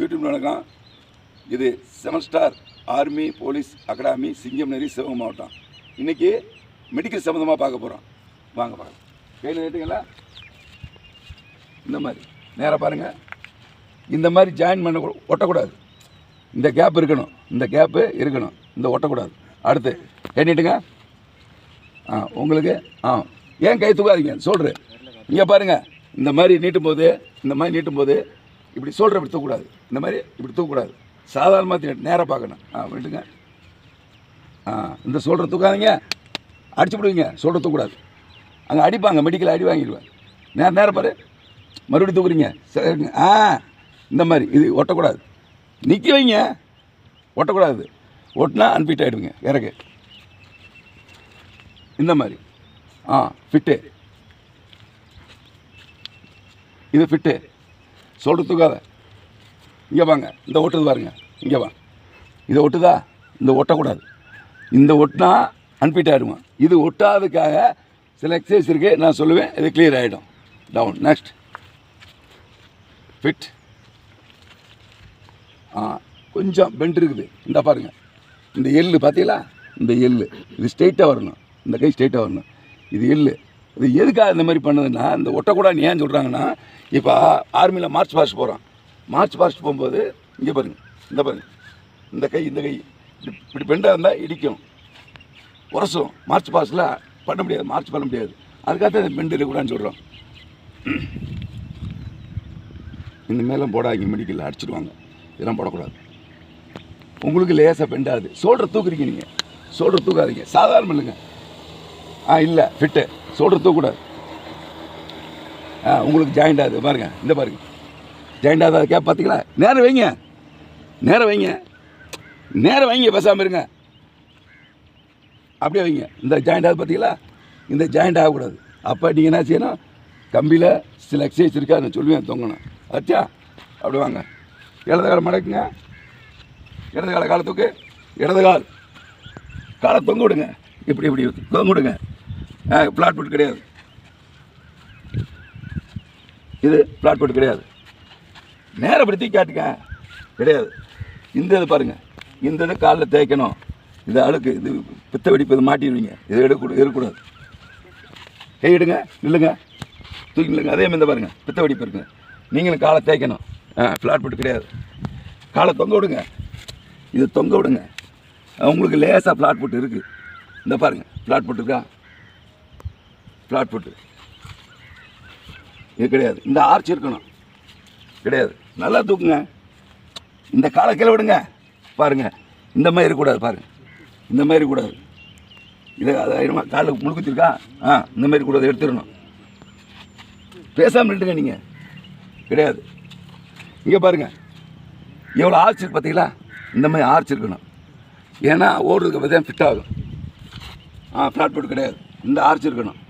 YouTube வணக்கம் இது seven star army police academy சிங்கம் நெறி சிவகம் மாவட்டம். இன்றைக்கி மெடிக்கல் சம்மந்தமாக பார்க்க போகிறோம் வாங்க பார்க்கலாம் கையில் ஏற்றுங்களா இந்த மாதிரி. நேராக பாருங்கள் இந்த மாதிரி ஜாயின் பண்ண ஒட்டக்கூடாது. இந்த கேப் இருக்கணும். இந்த கேப்பு இருக்கணும். இந்த ஒட்டக்கூடாது. அடுத்து எண்ணிட்டுங்க ஆ உங்களுக்கு ஆ ஏன் கை தூக்காதீங்க? சொல்கிறேன் இங்கே பாருங்கள் இந்த மாதிரி நீட்டும் போது இந்த மாதிரி நீட்டும் போது இப்படி சொல்கிற இப்படி தூக்கக்கூடாது. இந்த மாதிரி இப்படி தூக்கக்கூடாது. சாதாரணமாக நேராக பார்க்கணும். ஆ விட்டுங்க. ஆ இந்த சொல்கிற தூக்காதீங்க. அடிச்சு விடுவீங்க சொல்கிற தூக்கக்கூடாது. அங்கே அடிப்பாங்க மெடிக்கல் அடி வாங்கிடுவேன் நேர நேரம் பாரு. மறுபடியும் தூக்குறீங்க. சரிங்க ஆ இந்த மாதிரி. இது ஒட்டக்கூடாது. நிற்க வைங்க. ஒட்டக்கூடாது. ஒட்டினா அன்ஃபிட் ஆகிடுவீங்க இறக்கு இந்த மாதிரி. ஆ ஃபிட்டு இது ஃபிட்டு சொல்கிறதுக்காக இங்கே வாங்க இந்த ஒட்டுது பாருங்க இங்கே வா. இதை ஒட்டுதா? இந்த ஒட்டக்கூடாது. இந்த ஒட்டினா அன்பிட் ஆகிடுவோம் இது ஒட்டாததுக்காக சில எக்ஸசைஸ் இருக்குது நான் சொல்லுவேன் இது கிளியர் ஆகிடும் டவுன் நெக்ஸ்ட் ஃபிட் ஆ கொஞ்சம் பெண்ட் இருக்குது. இந்த பாருங்க. இந்த எள்ளு பார்த்தீங்களா இந்த எள்ளு. இது ஸ்ட்ரெயிட்டாக வரணும். இந்த கை ஸ்ட்ரெயிட்டாக வரணும். இது எள்ளு. இது எதுக்காக இந்த மாதிரி பண்ணதுன்னா இந்த ஒட்டக்கூடாது ஏன் சொல்கிறாங்கன்னா இப்போ ஆர்மியில் மார்ச் பாஸ்ட் போகிறோம் மார்ச் பாஸ்ட் போகும்போது இங்கே பாருங்கள் இந்த பாருங்கள் இந்த கை இந்த கை. இப்படி பெண்டாக இருந்தால் இடிக்கும். உரசும். மார்ச் பாஸ்டில் பண்ண முடியாது மார்ச் பண்ண முடியாது. அதுக்காக தான் இந்த பெண்டு இருக்கக்கூடாதுன்னு சொல்கிறோம் இந்த போடாதீங்க மெடிக்கலில் அடிச்சிடுவாங்க இதெல்லாம் போடக்கூடாது. உங்களுக்கு லேசாக பெண்டாது சோல்டர் தூக்குறீங்க நீங்கள் சோல்டர் தூக்காதீங்க. சாதாரணம் இல்லைங்க. ஆ இல்லை ஃபிட்டு சோல்டர் தூக்கக்கூடாது ஆ உங்களுக்கு ஜாயிண்ட் ஆகுது பாருங்க இந்த பாருங்க. ஜாயிண்ட் ஆகாத கேப் பார்த்தீங்களா நேரம் வைங்க. நேரம் வைங்க. நேரம் வைங்க பேசாமல் இருங்க. அப்படியே வைங்க. இந்த ஜாயிண்ட் ஆகுது பார்த்தீங்களா இந்த ஜாயிண்ட் ஆகக்கூடாது. அப்போ நீங்கள் என்ன செய்யணும்? கம்பியில் சில எக்ஸசைஸ் இருக்கா நான் சொல்லுவேன் தொங்கணும். ஆச்சா? அப்படி வாங்க. இடது காலை மடக்குங்க. இடது கால காலத்துக்கு இடது கால். காலை தொங்க விடுங்க. இப்படி இப்படி தொங்க விடுங்க. பிளாட் போட்டு கிடையாது. இது பிளாட் போட்டு கிடையாது. நேரப்படுத்தி காட்டுங்க. கிடையாது. இந்த இது பாருங்கள் இந்த இது காலில் தேய்க்கணும். இது அழுக்கு இது பித்த வெடிப்பு இது மாட்டிடுவீங்க. இது எடுக்கூட இருக்கக்கூடாது கை எடுங்க நில்லுங்க. தூக்கி நில்லுங்க. அதே மாதிரி இந்த பித்த வெடிப்பு இருக்குங்க நீங்களும் காலை தேய்க்கணும். ஆ ஃப்ளாட் போட்டு கிடையாது. காலை தொங்க விடுங்க. இது தொங்க விடுங்க. உங்களுக்கு லேசாக ஃப்ளாட் போட்டு இருக்குது இந்த பாருங்கள் ஃப்ளாட் போட்டுருக்கா ஃப்ளாட் ஃபுட்டு இது கிடையாது. இந்த ஆர்ச் இருக்கணும். கிடையாது. நல்லா தூக்குங்க. இந்த காலை கீழே விடுங்க. பாருங்க. இந்த மாதிரி இருக்கக்கூடாது பாருங்கள் இந்த மாதிரி கூடாது இதை அதாயிரமா காலில் முழுக்குச்சிருக்கா ஆ இந்த மாதிரி கூடாது எடுத்துடணும். பேசாமல் இருட்டுங்க நீங்கள் கிடையாது. இங்கே பாருங்கள் எவ்வளோ ஆர்ச் இருக்கு பார்த்தீங்களா? இந்த மாதிரி ஆர்ச் இருக்கணும். ஏன்னா ஓடுறதுக்கு பார்த்தீங்கன்னா ஃபிட் ஆகும். ஆ ஃப்ளாட் போட்டு கிடையாது. இந்த ஆர்ச் இருக்கணும்.